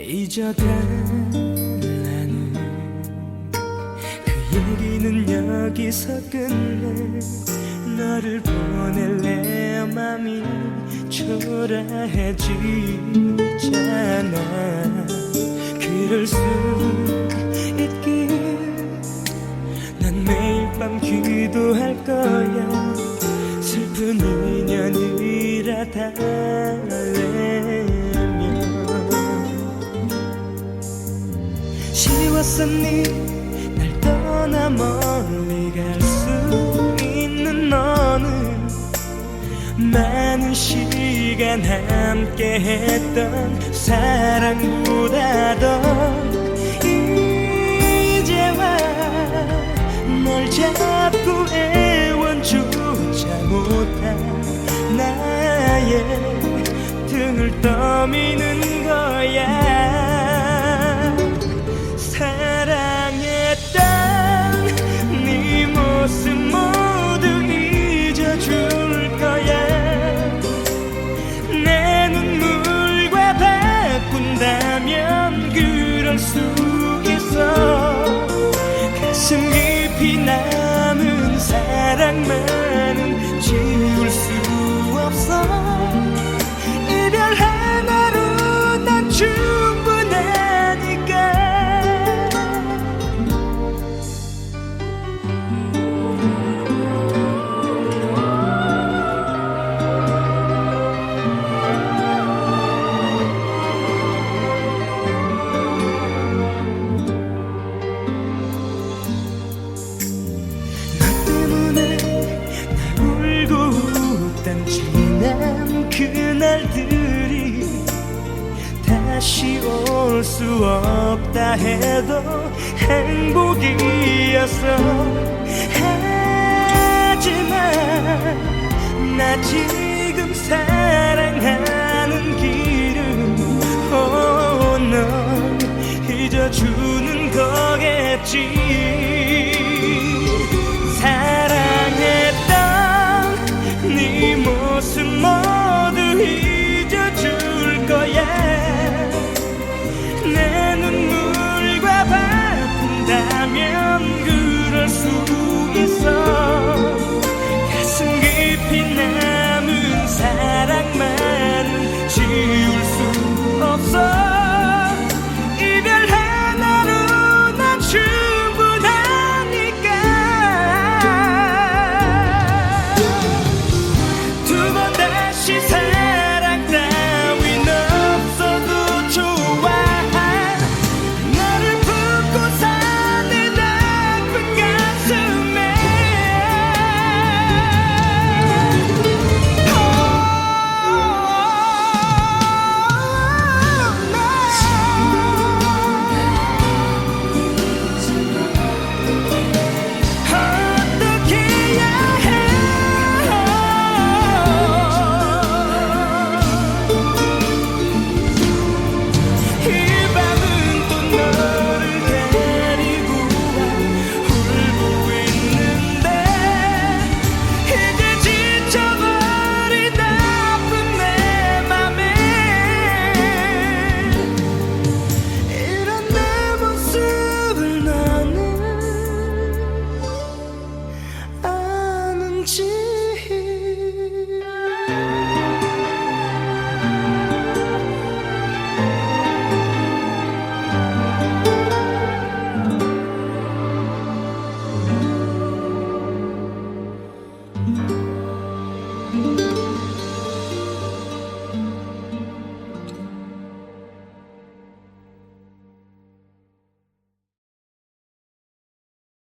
잊어달라는 그 얘기는 여기서 끝내. 너를 보낼래? 맘이 초라해지잖아. 그럴 수 있길 난 매일 밤 기도할 거야 쉬웠었니 날 떠나 멀리 갈 수 있는 너는 많은 시간 함께 했던 사랑보다도 이제와 널 잡고 애원조차 못한 나의 등을 떠미는 거야 수 있어. 가슴 깊이 남은 사랑만 다시 올 수 없다 해도 행복이었어 하지만 나 지금 사랑하는 길은 오너 잊어주는 거겠지. 사랑했던 네 모습 모두